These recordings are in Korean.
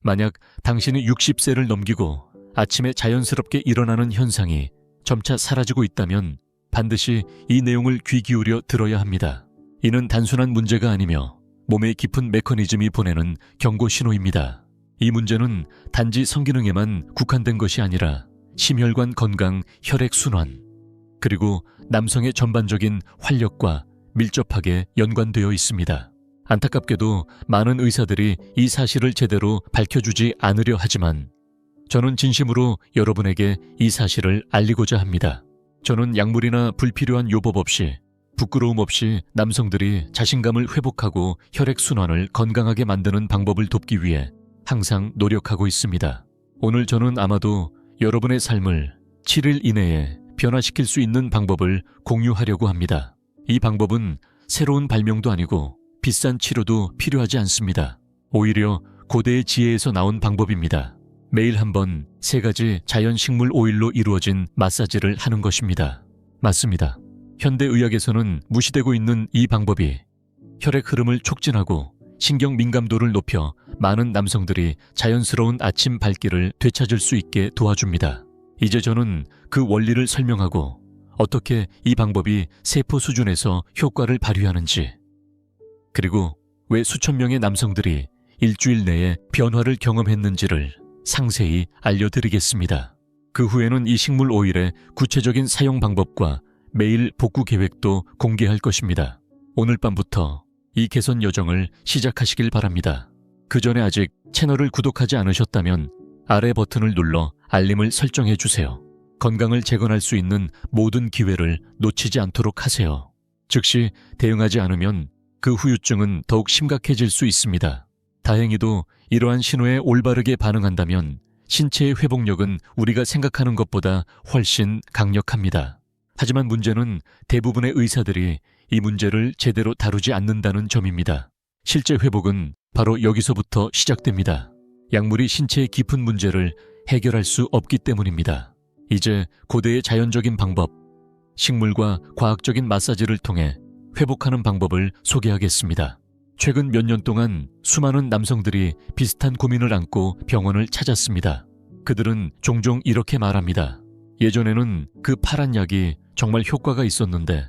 만약 당신이 60세를 넘기고 아침에 자연스럽게 일어나는 현상이 점차 사라지고 있다면 반드시 이 내용을 귀 기울여 들어야 합니다. 이는 단순한 문제가 아니며 몸의 깊은 메커니즘이 보내는 경고 신호입니다. 이 문제는 단지 성기능에만 국한된 것이 아니라 심혈관 건강, 혈액 순환, 그리고 남성의 전반적인 활력과 밀접하게 연관되어 있습니다. 안타깝게도 많은 의사들이 이 사실을 제대로 밝혀주지 않으려 하지만 저는 진심으로 여러분에게 이 사실을 알리고자 합니다. 저는 약물이나 불필요한 요법 없이 부끄러움 없이 남성들이 자신감을 회복하고 혈액순환을 건강하게 만드는 방법을 돕기 위해 항상 노력하고 있습니다. 오늘 저는 아마도 여러분의 삶을 7일 이내에 변화시킬 수 있는 방법을 공유하려고 합니다. 이 방법은 새로운 발명도 아니고 비싼 치료도 필요하지 않습니다. 오히려 고대의 지혜에서 나온 방법입니다. 매일 한번 세 가지 자연 식물 오일로 이루어진 마사지를 하는 것입니다. 맞습니다. 현대 의학에서는 무시되고 있는 이 방법이 혈액 흐름을 촉진하고 신경 민감도를 높여 많은 남성들이 자연스러운 아침 발길을 되찾을 수 있게 도와줍니다. 이제 저는 그 원리를 설명하고 어떻게 이 방법이 세포 수준에서 효과를 발휘하는지 그리고 왜 수천 명의 남성들이 일주일 내에 변화를 경험했는지를 상세히 알려드리겠습니다. 그 후에는 이 식물 오일의 구체적인 사용 방법과 매일 복구 계획도 공개할 것입니다. 오늘 밤부터 이 개선 여정을 시작하시길 바랍니다. 그 전에 아직 채널을 구독하지 않으셨다면 아래 버튼을 눌러 알림을 설정해 주세요. 건강을 재건할 수 있는 모든 기회를 놓치지 않도록 하세요. 즉시 대응하지 않으면 그 후유증은 더욱 심각해질 수 있습니다. 다행히도 이러한 신호에 올바르게 반응한다면 신체의 회복력은 우리가 생각하는 것보다 훨씬 강력합니다. 하지만 문제는 대부분의 의사들이 이 문제를 제대로 다루지 않는다는 점입니다. 실제 회복은 바로 여기서부터 시작됩니다. 약물이 신체의 깊은 문제를 해결할 수 없기 때문입니다. 이제 고대의 자연적인 방법, 식물과 과학적인 마사지를 통해 회복하는 방법을 소개하겠습니다. 최근 몇 년 동안 수많은 남성들이 비슷한 고민을 안고 병원을 찾았습니다. 그들은 종종 이렇게 말합니다. 예전에는 그 파란 약이 정말 효과가 있었는데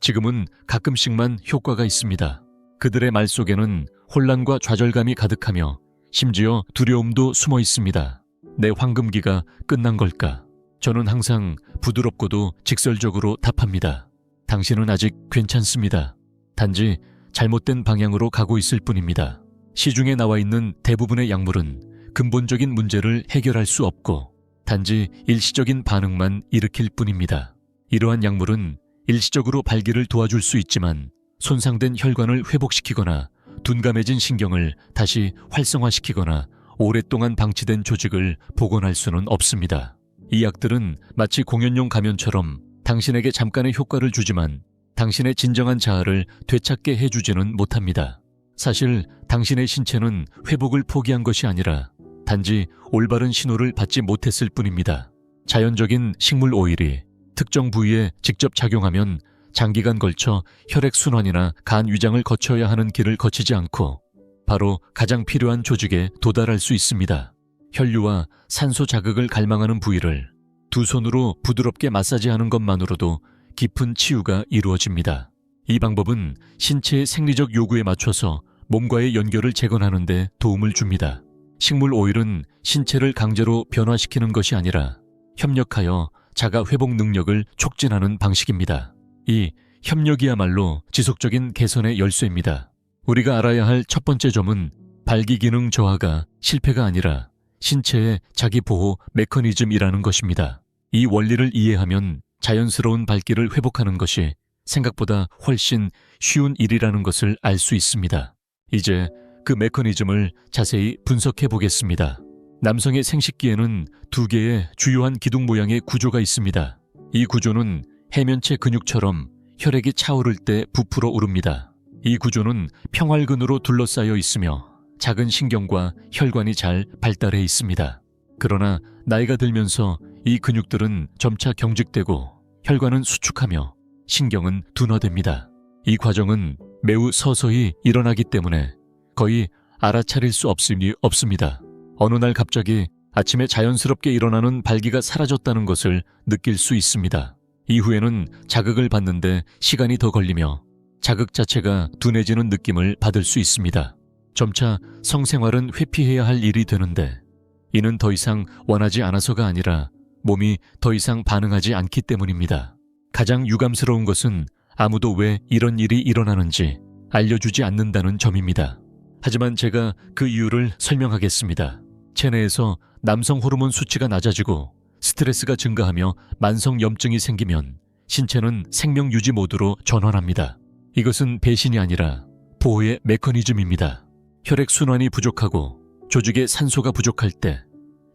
지금은 가끔씩만 효과가 있습니다. 그들의 말 속에는 혼란과 좌절감이 가득하며 심지어 두려움도 숨어 있습니다. 내 황금기가 끝난 걸까? 저는 항상 부드럽고도 직설적으로 답합니다. 당신은 아직 괜찮습니다. 단지 잘못된 방향으로 가고 있을 뿐입니다. 시중에 나와 있는 대부분의 약물은 근본적인 문제를 해결할 수 없고 단지 일시적인 반응만 일으킬 뿐입니다. 이러한 약물은 일시적으로 발기를 도와줄 수 있지만 손상된 혈관을 회복시키거나 둔감해진 신경을 다시 활성화시키거나 오랫동안 방치된 조직을 복원할 수는 없습니다. 이 약들은 마치 공연용 가면처럼 당신에게 잠깐의 효과를 주지만 당신의 진정한 자아를 되찾게 해주지는 못합니다. 사실 당신의 신체는 회복을 포기한 것이 아니라 단지 올바른 신호를 받지 못했을 뿐입니다. 자연적인 식물 오일이 특정 부위에 직접 작용하면 장기간 걸쳐 혈액순환이나 간 위장을 거쳐야 하는 길을 거치지 않고 바로 가장 필요한 조직에 도달할 수 있습니다. 혈류와 산소 자극을 갈망하는 부위를 두 손으로 부드럽게 마사지하는 것만으로도 깊은 치유가 이루어집니다. 이 방법은 신체의 생리적 요구에 맞춰서 몸과의 연결을 재건하는 데 도움을 줍니다. 식물 오일은 신체를 강제로 변화시키는 것이 아니라 협력하여 자가 회복 능력을 촉진하는 방식입니다. 이 협력이야말로 지속적인 개선의 열쇠입니다. 우리가 알아야 할 첫 번째 점은 발기 기능 저하가 실패가 아니라 신체의 자기 보호 메커니즘이라는 것입니다. 이 원리를 이해하면 자연스러운 발기를 회복하는 것이 생각보다 훨씬 쉬운 일이라는 것을 알 수 있습니다. 이제 그 메커니즘을 자세히 분석해 보겠습니다. 남성의 생식기에는 두 개의 주요한 기둥 모양의 구조가 있습니다. 이 구조는 해면체 근육처럼 혈액이 차오를 때 부풀어 오릅니다. 이 구조는 평활근으로 둘러싸여 있으며 작은 신경과 혈관이 잘 발달해 있습니다. 그러나 나이가 들면서 이 근육들은 점차 경직되고 혈관은 수축하며 신경은 둔화됩니다. 이 과정은 매우 서서히 일어나기 때문에 거의 알아차릴 수 없으니 없습니다. 어느 날 갑자기 아침에 자연스럽게 일어나는 발기가 사라졌다는 것을 느낄 수 있습니다. 이후에는 자극을 받는데 시간이 더 걸리며 자극 자체가 둔해지는 느낌을 받을 수 있습니다. 점차 성생활은 회피해야 할 일이 되는데 이는 더 이상 원하지 않아서가 아니라 몸이 더 이상 반응하지 않기 때문입니다. 가장 유감스러운 것은 아무도 왜 이런 일이 일어나는지 알려주지 않는다는 점입니다. 하지만 제가 그 이유를 설명하겠습니다. 체내에서 남성 호르몬 수치가 낮아지고 스트레스가 증가하며 만성 염증이 생기면 신체는 생명 유지 모드로 전환합니다. 이것은 배신이 아니라 보호의 메커니즘입니다. 혈액 순환이 부족하고 조직에 산소가 부족할 때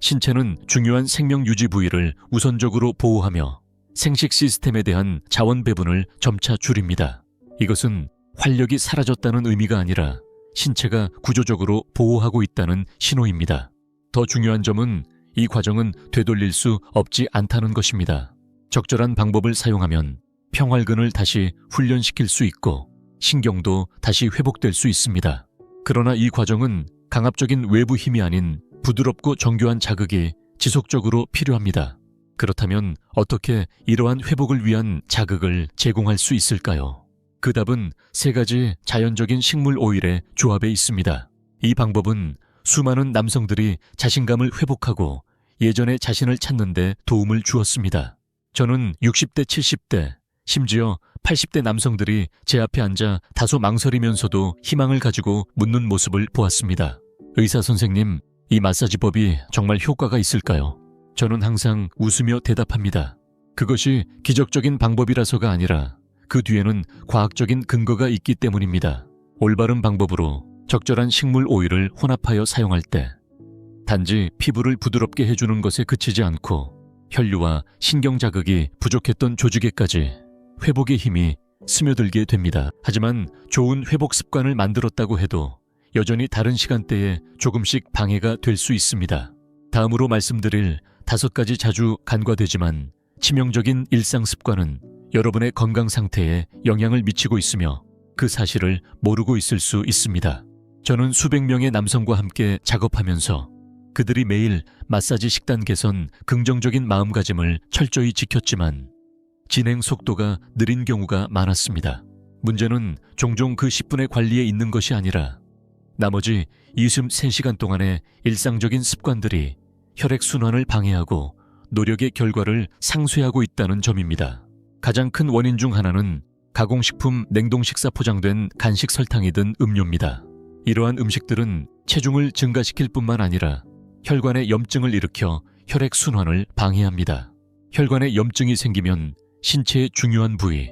신체는 중요한 생명 유지 부위를 우선적으로 보호하며 생식 시스템에 대한 자원 배분을 점차 줄입니다. 이것은 활력이 사라졌다는 의미가 아니라 신체가 구조적으로 보호하고 있다는 신호입니다. 더 중요한 점은 이 과정은 되돌릴 수 없지 않다는 것입니다. 적절한 방법을 사용하면 평활근을 다시 훈련시킬 수 있고 신경도 다시 회복될 수 있습니다. 그러나 이 과정은 강압적인 외부 힘이 아닌 부드럽고 정교한 자극이 지속적으로 필요합니다. 그렇다면 어떻게 이러한 회복을 위한 자극을 제공할 수 있을까요? 그 답은 세 가지 자연적인 식물 오일의 조합에 있습니다. 이 방법은 수많은 남성들이 자신감을 회복하고 예전의 자신을 찾는데 도움을 주었습니다. 저는 60대, 70대, 심지어 80대 남성들이 제 앞에 앉아 다소 망설이면서도 희망을 가지고 묻는 모습을 보았습니다. 의사 선생님, 이 마사지법이 정말 효과가 있을까요? 저는 항상 웃으며 대답합니다. 그것이 기적적인 방법이라서가 아니라 그 뒤에는 과학적인 근거가 있기 때문입니다. 올바른 방법으로 적절한 식물 오일을 혼합하여 사용할 때 단지 피부를 부드럽게 해주는 것에 그치지 않고 혈류와 신경 자극이 부족했던 조직에까지 회복의 힘이 스며들게 됩니다. 하지만 좋은 회복 습관을 만들었다고 해도 여전히 다른 시간대에 조금씩 방해가 될 수 있습니다. 다음으로 말씀드릴 다섯 가지 자주 간과되지만 치명적인 일상 습관은 여러분의 건강 상태에 영향을 미치고 있으며 그 사실을 모르고 있을 수 있습니다. 저는 수백 명의 남성과 함께 작업하면서 그들이 매일 마사지 식단 개선 긍정적인 마음가짐을 철저히 지켰지만 진행 속도가 느린 경우가 많았습니다. 문제는 종종 그 10분의 관리에 있는 것이 아니라 나머지 23시간 동안의 일상적인 습관들이 혈액 순환을 방해하고 노력의 결과를 상쇄하고 있다는 점입니다. 가장 큰 원인 중 하나는 가공식품 냉동식사 포장된 간식 설탕이 든 음료입니다. 이러한 음식들은 체중을 증가시킬 뿐만 아니라 혈관에 염증을 일으켜 혈액 순환을 방해합니다. 혈관에 염증이 생기면 신체의 중요한 부위,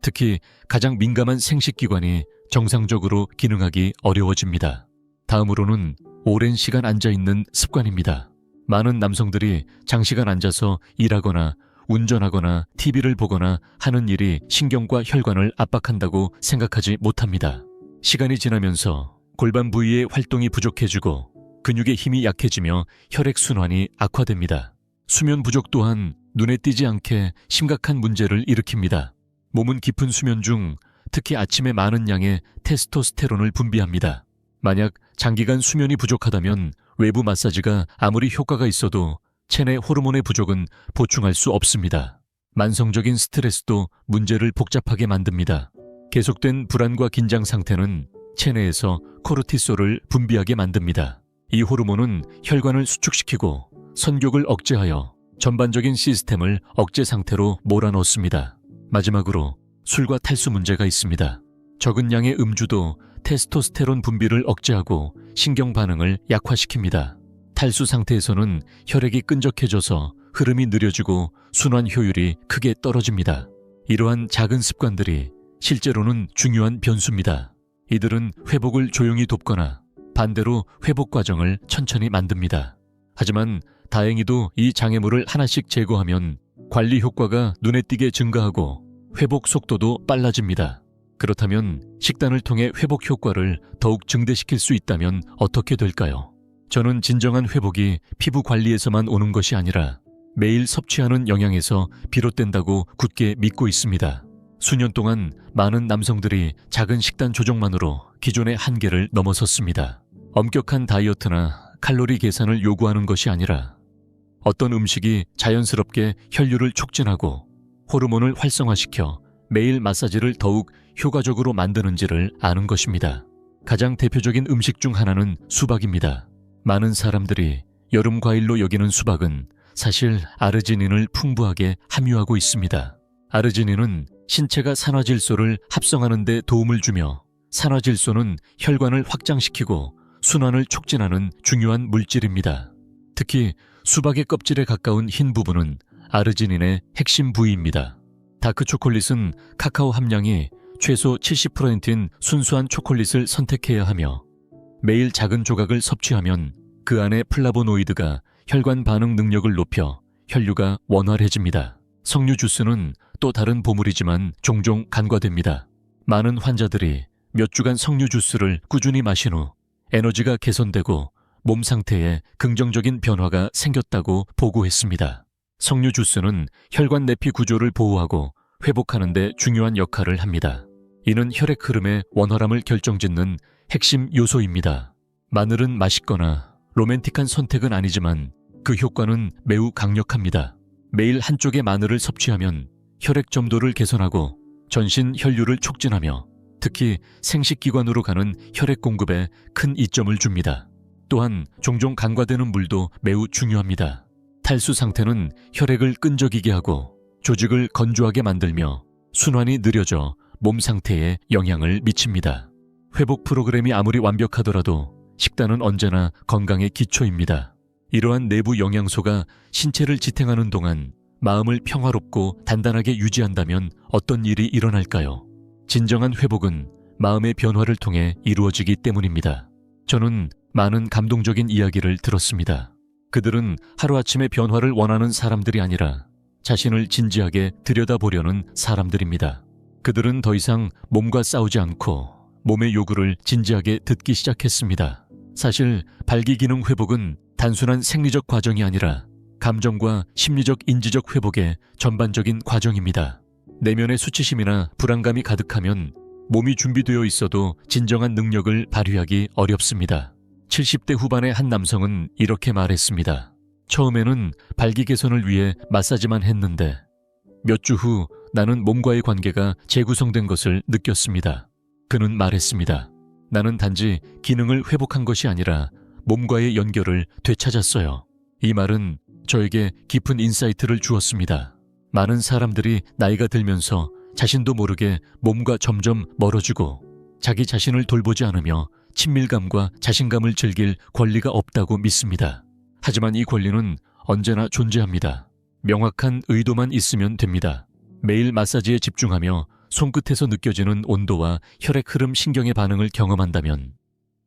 특히 가장 민감한 생식기관이 정상적으로 기능하기 어려워집니다. 다음으로는 오랜 시간 앉아 있는 습관입니다. 많은 남성들이 장시간 앉아서 일하거나 운전하거나 TV를 보거나 하는 일이 신경과 혈관을 압박한다고 생각하지 못합니다. 시간이 지나면서 골반 부위의 활동이 부족해지고 근육의 힘이 약해지며 혈액 순환이 악화됩니다. 수면 부족 또한 눈에 띄지 않게 심각한 문제를 일으킵니다. 몸은 깊은 수면 중 특히 아침에 많은 양의 테스토스테론을 분비합니다. 만약 장기간 수면이 부족하다면 외부 마사지가 아무리 효과가 있어도 체내 호르몬의 부족은 보충할 수 없습니다. 만성적인 스트레스도 문제를 복잡하게 만듭니다. 계속된 불안과 긴장 상태는 체내에서 코르티솔을 분비하게 만듭니다. 이 호르몬은 혈관을 수축시키고 선격을 억제하여 전반적인 시스템을 억제 상태로 몰아넣습니다. 마지막으로 술과 탈수 문제가 있습니다. 적은 양의 음주도 테스토스테론 분비를 억제하고 신경 반응을 약화시킵니다. 탈수 상태에서는 혈액이 끈적해져서 흐름이 느려지고 순환 효율이 크게 떨어집니다. 이러한 작은 습관들이 실제로는 중요한 변수입니다. 이들은 회복을 조용히 돕거나 반대로 회복 과정을 천천히 만듭니다. 하지만 다행히도 이 장애물을 하나씩 제거하면 관리 효과가 눈에 띄게 증가하고 회복 속도도 빨라집니다. 그렇다면 식단을 통해 회복 효과를 더욱 증대시킬 수 있다면 어떻게 될까요? 저는 진정한 회복이 피부 관리에서만 오는 것이 아니라 매일 섭취하는 영양에서 비롯된다고 굳게 믿고 있습니다. 수년 동안 많은 남성들이 작은 식단 조정만으로 기존의 한계를 넘어섰습니다. 엄격한 다이어트나 칼로리 계산을 요구하는 것이 아니라 어떤 음식이 자연스럽게 혈류를 촉진하고 호르몬을 활성화시켜 매일 마사지를 더욱 효과적으로 만드는지를 아는 것입니다. 가장 대표적인 음식 중 하나는 수박입니다. 많은 사람들이 여름 과일로 여기는 수박은 사실 아르지닌을 풍부하게 함유하고 있습니다. 아르지닌은 신체가 산화질소를 합성하는 데 도움을 주며 산화질소는 혈관을 확장시키고 순환을 촉진하는 중요한 물질입니다. 특히 수박의 껍질에 가까운 흰 부분은 아르지닌의 핵심 부위입니다. 다크 초콜릿은 카카오 함량이 최소 70%인 순수한 초콜릿을 선택해야 하며 매일 작은 조각을 섭취하면 그 안에 플라보노이드가 혈관 반응 능력을 높여 혈류가 원활해집니다. 석류 주스는 또 다른 보물이지만 종종 간과됩니다. 많은 환자들이 몇 주간 석류 주스를 꾸준히 마신 후 에너지가 개선되고 몸 상태에 긍정적인 변화가 생겼다고 보고했습니다. 석류 주스는 혈관 내피 구조를 보호하고 회복하는 데 중요한 역할을 합니다. 이는 혈액 흐름의 원활함을 결정짓는 핵심 요소입니다. 마늘은 맛있거나 로맨틱한 선택은 아니지만 그 효과는 매우 강력합니다. 매일 한쪽의 마늘을 섭취하면 혈액 점도를 개선하고 전신 혈류를 촉진하며 특히 생식기관으로 가는 혈액 공급에 큰 이점을 줍니다. 또한 종종 간과되는 물도 매우 중요합니다. 탈수 상태는 혈액을 끈적이게 하고 조직을 건조하게 만들며 순환이 느려져 몸 상태에 영향을 미칩니다. 회복 프로그램이 아무리 완벽하더라도 식단은 언제나 건강의 기초입니다. 이러한 내부 영양소가 신체를 지탱하는 동안 마음을 평화롭고 단단하게 유지한다면 어떤 일이 일어날까요? 진정한 회복은 마음의 변화를 통해 이루어지기 때문입니다. 저는 많은 감동적인 이야기를 들었습니다. 그들은 하루아침에 변화를 원하는 사람들이 아니라 자신을 진지하게 들여다보려는 사람들입니다. 그들은 더 이상 몸과 싸우지 않고 몸의 요구를 진지하게 듣기 시작했습니다. 사실 발기기능 회복은 단순한 생리적 과정이 아니라 감정과 심리적 인지적 회복의 전반적인 과정입니다. 내면의 수치심이나 불안감이 가득하면 몸이 준비되어 있어도 진정한 능력을 발휘하기 어렵습니다. 70대 후반의 한 남성은 이렇게 말했습니다. 처음에는 발기 개선을 위해 마사지만 했는데 몇 주 후 나는 몸과의 관계가 재구성된 것을 느꼈습니다. 그는 말했습니다. 나는 단지 기능을 회복한 것이 아니라 몸과의 연결을 되찾았어요. 이 말은 저에게 깊은 인사이트를 주었습니다. 많은 사람들이 나이가 들면서 자신도 모르게 몸과 점점 멀어지고 자기 자신을 돌보지 않으며 친밀감과 자신감을 즐길 권리가 없다고 믿습니다. 하지만 이 권리는 언제나 존재합니다. 명확한 의도만 있으면 됩니다. 매일 마사지에 집중하며 손끝에서 느껴지는 온도와 혈액 흐름 신경의 반응을 경험한다면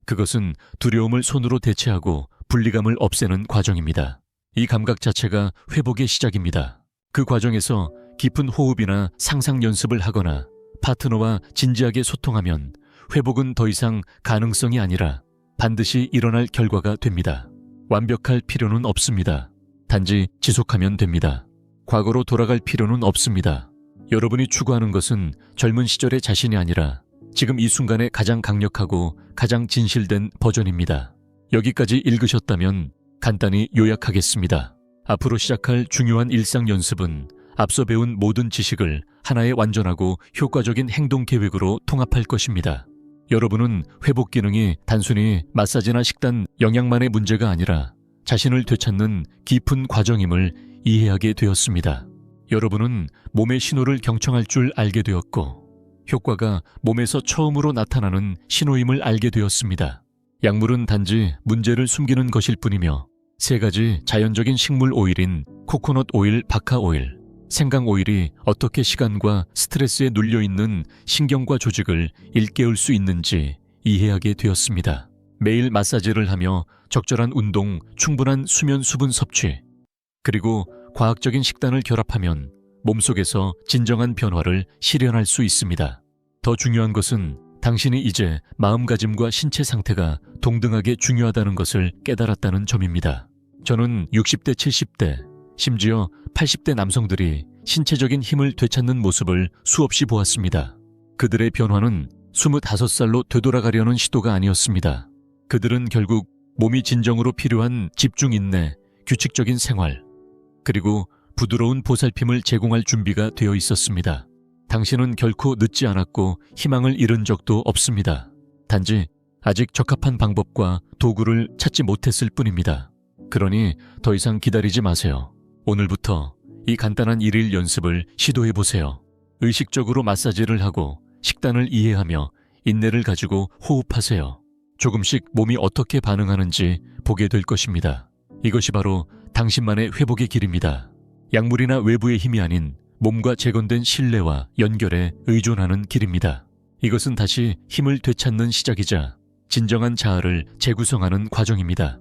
그것은 두려움을 손으로 대체하고 분리감을 없애는 과정입니다. 이 감각 자체가 회복의 시작입니다. 그 과정에서 깊은 호흡이나 상상 연습을 하거나 파트너와 진지하게 소통하면 회복은 더 이상 가능성이 아니라 반드시 일어날 결과가 됩니다. 완벽할 필요는 없습니다. 단지 지속하면 됩니다. 과거로 돌아갈 필요는 없습니다. 여러분이 추구하는 것은 젊은 시절의 자신이 아니라 지금 이 순간에 가장 강력하고 가장 진실된 버전입니다. 여기까지 읽으셨다면 간단히 요약하겠습니다. 앞으로 시작할 중요한 일상 연습은 앞서 배운 모든 지식을 하나의 완전하고 효과적인 행동 계획으로 통합할 것입니다. 여러분은 회복 기능이 단순히 마사지나 식단 영양만의 문제가 아니라 자신을 되찾는 깊은 과정임을 이해하게 되었습니다. 여러분은 몸의 신호를 경청할 줄 알게 되었고 효과가 몸에서 처음으로 나타나는 신호임을 알게 되었습니다. 약물은 단지 문제를 숨기는 것일 뿐이며 세 가지 자연적인 식물 오일인 코코넛 오일, 바카 오일, 생강 오일이 어떻게 시간과 스트레스에 눌려 있는 신경과 조직을 일깨울 수 있는지 이해하게 되었습니다. 매일 마사지를 하며 적절한 운동, 충분한 수면 수분 섭취, 그리고 과학적인 식단을 결합하면 몸속에서 진정한 변화를 실현할 수 있습니다. 더 중요한 것은 당신이 이제 마음가짐과 신체 상태가 동등하게 중요하다는 것을 깨달았다는 점입니다. 저는 60대, 70대, 심지어 80대 남성들이 신체적인 힘을 되찾는 모습을 수없이 보았습니다. 그들의 변화는 25살로 되돌아가려는 시도가 아니었습니다. 그들은 결국 몸이 진정으로 필요한 집중 인내, 규칙적인 생활, 그리고 부드러운 보살핌을 제공할 준비가 되어 있었습니다. 당신은 결코 늦지 않았고 희망을 잃은 적도 없습니다. 단지 아직 적합한 방법과 도구를 찾지 못했을 뿐입니다. 그러니 더 이상 기다리지 마세요. 오늘부터 이 간단한 일일 연습을 시도해 보세요. 의식적으로 마사지를 하고 식단을 이해하며 인내를 가지고 호흡하세요. 조금씩 몸이 어떻게 반응하는지 보게 될 것입니다. 이것이 바로 당신만의 회복의 길입니다. 약물이나 외부의 힘이 아닌 몸과 재건된 신뢰와 연결에 의존하는 길입니다. 이것은 다시 힘을 되찾는 시작이자 진정한 자아를 재구성하는 과정입니다.